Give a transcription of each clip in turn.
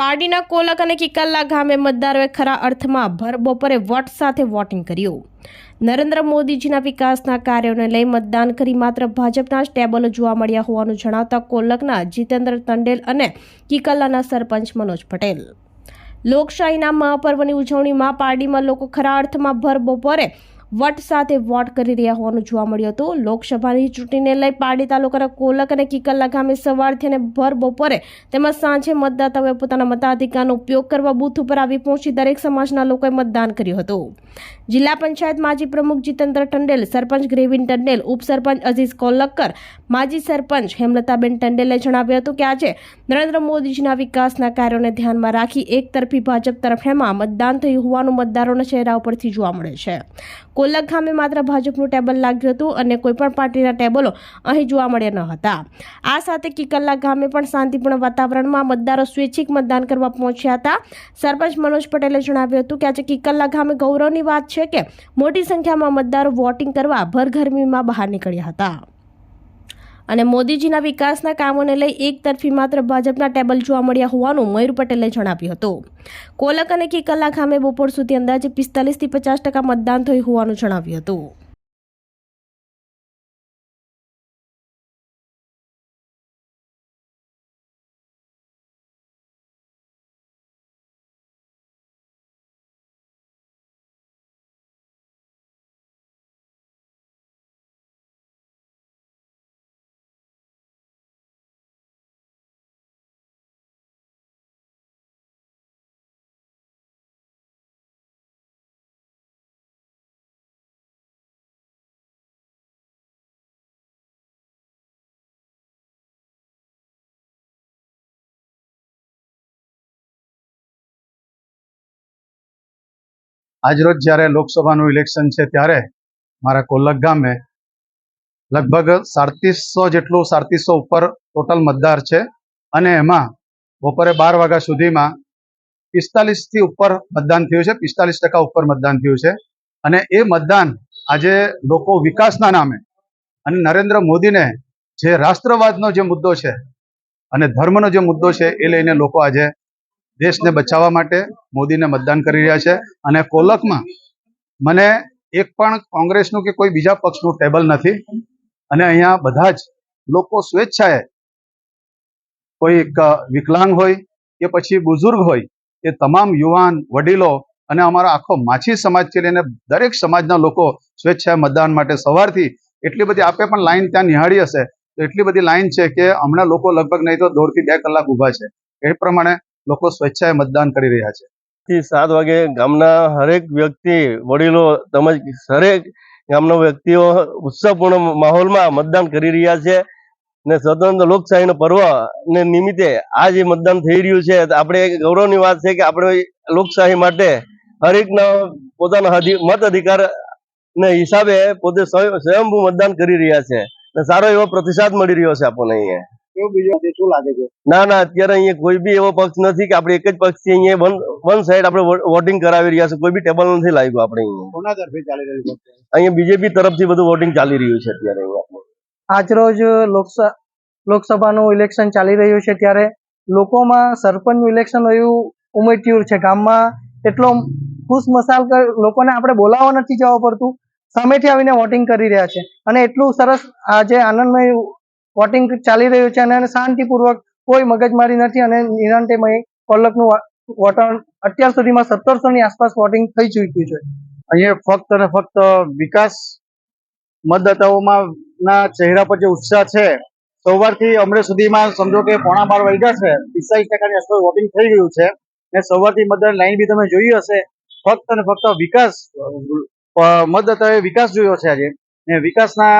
પારડીના કોલક અને કિકલ્લા ગામે મતદારોએ ખરા અર્થમાં ભર બપોરે વોટ સાથે વોટિંગ કર્યું. નરેન્દ્ર મોદીજીના વિકાસના કાર્યોને લઈ મતદાન કરી માત્ર ભાજપના જ ટેબલો જોવા મળ્યા હોવાનું જણાવતા કોલકના જીતેન્દ્ર તંડેલ અને કિકલ્લાના સરપંચ મનોજ પટેલ. લોકશાહીના મહાપર્વની ઉજવણીમાં પારડીમાં લોકો ખરા અર્થમાં ભર બપોરે વટ સાથે વોટ કરી રહ્યા હોવાનું જોવા મળ્યું હતું. લોકસભાની ચૂંટણીને લઈ પારડી તાલુકાના કોલક અને કિકલ્લા ગામે સવારથી અને ભર બપોરે તેમજ સાંજે મતદાતાઓએ પોતાના મતાધિકારનો ઉપયોગ કરવા બૂથ ઉપર આવી પહોંચી દરેક સમાજના લોકોએ મતદાન કર્યું હતું. જિલ્લા પંચાયત માજી પ્રમુખ જીતેન્દ્ર ટંડેલ, સરપંચ ગ્રેવિન ટંડેલ, ઉપસરપંચ અઝીઝ કોલક્કર, માજી સરપંચ હેમલતાબેન ટંડેલે જણાવ્યું હતું કે આજે નરેન્દ્ર મોદીજીના વિકાસના કાર્યોને ધ્યાનમાં રાખી એક તરફી ભાજપ તરફેમાં મતદાન થયું હોવાનું મતદારોના ચહેરા ઉપરથી જોવા મળે છે. કોલક ગામે માત્ર ભાજપનું ટેબલ લાગ્યું હતું અને કોઈપણ પાર્ટીના ટેબલો અહીં જોવા મળ્યા ન હતા. આ સાથે કિકલ્લા ગામે પણ શાંતિપૂર્ણ વાતાવરણમાં મતદારો સ્વૈચ્છિક મતદાન કરવા પહોંચ્યા હતા. સરપંચ મનોજ પટેલે જણાવ્યું હતું કે આજે કિકલ્લા ગામે ગૌરવની વાત છે કે મોટી સંખ્યામાં મતદારો વોટિંગ કરવા ભર ગરમીમાં બહાર નીકળ્યા હતા. અને મોદીજીના વિકાસના કામોને લઈ એક તરફી માત્ર ભાજપના ટેબલ જોવા મળ્યા હોવાનું મયુર પટેલે જણાવ્યું હતું. કોલક અને કિકલા ખામે બપોર સુધી અંદાજે પિસ્તાલીસથી પચાસ ટકા મતદાન થયું હોવાનું જણાવ્યું હતું. આજરોજ જ્યારે લોકસભાનું ઇલેક્શન છે ત્યારે મારા કોલક ગામે લગભગ સાડત્રીસો જેટલું, સાડત્રીસો ઉપર ટોટલ મતદાર છે અને એમાં બપોરે બાર વાગ્યા સુધીમાં પિસ્તાલીસથી ઉપર મતદાન થયું છે, પિસ્તાલીસ ટકા ઉપર મતદાન થયું છે. અને એ મતદાન આજે લોકો વિકાસના નામે અને નરેન્દ્ર મોદીને જે રાષ્ટ્રવાદનો જે મુદ્દો છે અને ધર્મનો જે મુદ્દો છે એ લઈને લોકો આજે દેશને બચાવવા માટે મોદીને મતદાન કરી રહ્યા છે. અને કોલકમાં મને એક પણ કોંગ્રેસનું કે કોઈ બીજા પક્ષનું ટેબલ નથી. અને અહીંયા બધા જ લોકો સ્વેચ્છાએ કોઈ વિકલાંગ હોય કે પછી બુઝુર્ગ હોય એ તમામ યુવાન વડીલો અને અમારો આખો માછી સમાજથી લઈને દરેક સમાજના લોકો સ્વેચ્છાએ મતદાન માટે સવારથી એટલી બધી આપે પણ લાઈન ત્યાં નિહાળી હશે. તો એટલી બધી લાઈન છે કે હમણાં લોકો લગભગ નહીં તો દોઢથી બે કલાક ઊભા છે. એ પ્રમાણે લોકો સ્વેચ્છાએ મતદાન કરી રહ્યા છે. સાત વાગે ગામના હરેક વ્યક્તિ, વડીલો તેમજ હરેક ગામના વ્યક્તિઓ ઉત્સાહપૂર્ણ માહોલમાં મતદાન કરી રહ્યા છે ને સ્વતંત્ર લોકશાહીનો પર્વ ને નિમિત્તે આ જે મતદાન થઈ રહ્યું છે. આપણે એક ગૌરવની વાત છે કે આપણે લોકશાહી માટે હરેકનો પોતાનો મત અધિકાર ને હિસાબે પોતે સ્વયં- સ્વયંભૂ મતદાન કરી રહ્યા છે. સારો એવો પ્રતિસાદ મળી રહ્યો છે આપણને અહીંયા. કેવું બીજું શું લાગે છે? ના ના અત્યારે અહીંયા કોઈ બી એવો પક્ષ નથી કે આપણે એક જ પક્ષથી અહીંયા વન વન સાઈડ આપણે વોટિંગ કરાવી રહ્યા છે. કોઈ બી ટેબલ નથી લાગ્યું આપણે અહીંયા. કોના તરફે ચાલી રહ્યું છે? અહીંયા બીજેપી તરફથી બધું વોટિંગ ચાલી રહ્યું છે અત્યારે અહીંયા આજરોજ લોકસભા લોકસભાનું ઇલેક્શન ચાલી રહ્યું છે ત્યારે લોકોમાં સરપંચનું ઇલેક્શન એવું ઉમેટ્યું છે. ગામમાં એટલો ખુશ મસાલ કર લોકોને આપણે બોલાવવા નથી જવું પડતું. સામેથી આવીને વોટિંગ કરી રહ્યા છે. અને એટલું સરસ આજે આનંદમય વોટિંગ ચાલી રહ્યું છે અને શાંતિપૂર્વક કોઈ મગજમારી નથી અને નિરાંતમય કોલકનું વોટર અત્યાર સુધીમાં સત્તરસો ની આસપાસ વોટિંગ થઈ ચૂક્યું છે. અહીંયા ફક્ત અને ફક્ત વિકાસ મતદાતાઓમાં ચહેરા પર જે ઉત્સાહ છે, સવારથી અમરે સુધીમાં સમજો કે પોણા બાર વાગ્યા છે, પિસ્તાલીસ ટકાની આસપાસ વોટિંગ થઈ ગયું છે ને સવારથી મતદાર લાઈન બી તમે જોઈ હશે, ફક્ત અને ફક્ત વિકાસ મતદાતાએ વિકાસ જોયો છે આજે ને વિકાસના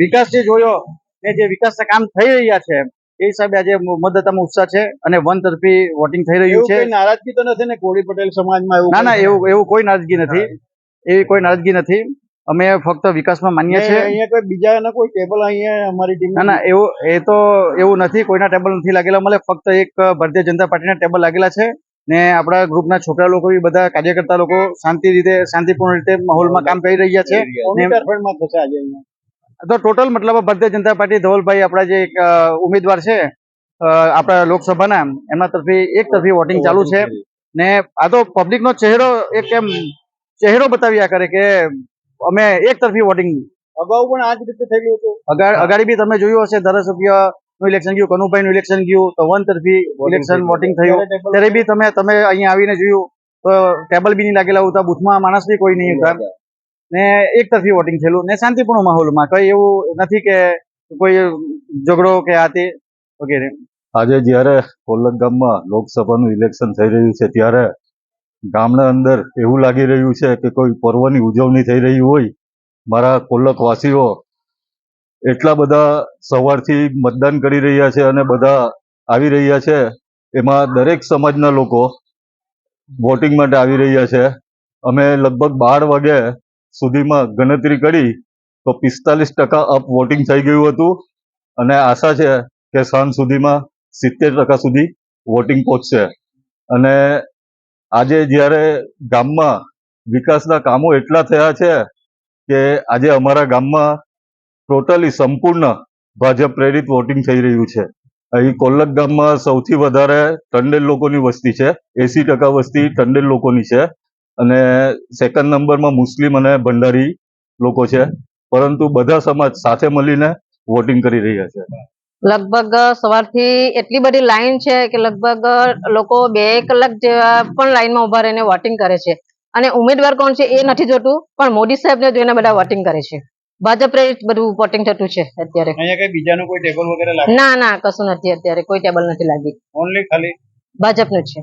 વિકાસ જે જોયો ને જે વિકાસના કામ થઈ રહ્યા છે એ હિસાબે આજે મતદાતામાં ઉત્સાહ છે અને વન તરફી વોટિંગ થઈ રહ્યું છે. નારાજગી તો નથી ને કોળી પટેલ સમાજમાં ના ના એવું એવું કોઈ નારાજગી નથી. એવી કોઈ નારાજગી નથી. અમે ફક્ત વિકાસમાં માન્ય છે. અહીંયા કોઈ બીજા કોઈ ટેબલ અહીંયા અમારી ટીમ ના ના એવું એ તો એવું નથી. કોઈના ટેબલ નથી લાગેલા. મળે ફક્ત એક ભારતીય જનતા પાર્ટીના ટેબલ લાગેલા છે ને આપણા ગ્રુપના છોકરા લોકો બી બધા કાર્યકર્તા લોકો શાંતિ રીતે શાંતિપૂર્ણ રીતે માહોલમાં કામ કરી રહ્યા છે. તો ટોટલ મતલબ ભારતીય જનતા પાર્ટી ધવલભાઈ આપણા જે એક ઉમેદવાર છે આપણા લોકસભાના એમના તરફી એક તરફી વોટિંગ ચાલુ છે. ને આ તો પબ્લિક નો ચહેરો એક એમ ચહેરો બતાવ્યા કરે કે અમે એક તરફી વોટિંગ અગાઉ પણ આ જ રીતે થયેલું હતું. અગાડી બી તમે જોયું હશે ધારાસભ્યનું ઇલેક્શન ગયું કનુભાઈ નું ઇલેક્શન ગયું તો વન તરફી ઇલેક્શન વોટિંગ થયું. ત્યારે બી તમે તમે અહીંયા આવીને જોયું તો ટેબલ બી નહીં લાગેલા હતા બુથમાં માણસ બી કોઈ નહીં હતા. ને એક તરફી વોટિંગ થયેલું ને શાંતિપૂર્ણ માહોલમાં. કઈ એવું નથી કે કોઈ ઝઘડો કે આ તે વગેરે. આજે જ્યારે કોલક ગામમાં લોકસભાનું ઇલેક્શન થઈ રહ્યું છે, ત્યારે ગામના અંદર એવું લાગી રહ્યું છે કે કોઈ પર્વની ઉજવણી થઈ રહી હોય. મારા કોલકવાસીઓ એટલા બધા સવારથી મતદાન કરી રહ્યા છે અને બધા આવી રહ્યા છે. એમાં દરેક સમાજના લોકો વોટિંગ માટે આવી રહ્યા છે. અમે લગભગ બાર વાગે સુધીમાં ગણતરી કરી તો પિસ્તાલીસ ટકા અપ વોટિંગ થઈ ગયું હતું. અને આશા છે કે સાંજ સુધીમાં સિત્તેર ટકા સુધી વોટિંગ પહોંચશે. અને આજે જ્યારે ગામમાં વિકાસના કામો એટલા થયા છે કે આજે અમારા ગામમાં ટોટલી સંપૂર્ણ ભાજપ પ્રેરિત વોટિંગ થઈ રહ્યું છે. અહીં કોલ્લક ગામમાં સૌથી વધારે ટંડેલ લોકોની વસ્તી છે. એસી ટકા વસ્તી ટંડેલ લોકોની છે. અને સેકન્ડ નંબરમાં મુસ્લિમ અને ભંડારી લોકો છે. પરંતુ બધા સમાજ સાથે મળીને વોટિંગ કરી રહ્યા છે. લગભગ સવારથી એટલી બધી લાઈન છે કે લગભગ લોકો બે કલાક જેવા પણ લાઈનમાં ઊભા રહીને વોટિંગ કરે છે. અને ઉમેદવાર કોણ છે એ નથી જોતું પણ મોદી સાહેબને જોઈને બધા વોટિંગ કરે છે. ભાજપ પ્રેરિત બધું વોટિંગ થતું છે અત્યારે. અહીંયા કઈ બીજાનું કોઈ ટેબલ વગેરે લાગે? ના ના કશું નથી અત્યારે. કોઈ ટેબલ નથી લાગી. ઓનલી ખાલી? ભાજપનું જ છે.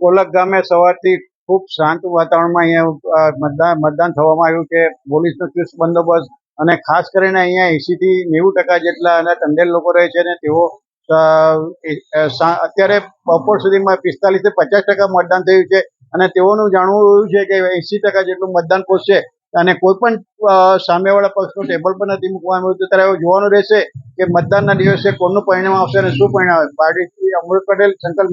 કોલક ગામે સવારથી ખૂબ શાંત વાતાવરણમાં અહીંયા મતદાન મતદાન થવામાં આવ્યું છે પોલીસનો ચુસ્ત બંદોબસ્ત અને ખાસ કરીને અહીંયા એસી નેવું ટકા જેટલા અને ટંડેલ લોકો રહે છે અને તેઓ અત્યારે બપોર સુધીમાં પિસ્તાલીસથી પચાસ ટકા મતદાન થયું છે અને તેઓનું જાણવું એવું છે કે એસી ટકા જેટલું મતદાન પહોંચશે અને કોઈ પણ સામેવાળા પક્ષનું ટેબલ પર નથી મૂકવામાં આવ્યું ત્યારે એવું જોવાનું રહેશે કે મતદાનના દિવસે કોનું પરિણામ આવશે અને શું પરિણામ આવે પાર્ટી અમૃત પટેલ, સંકલ્પ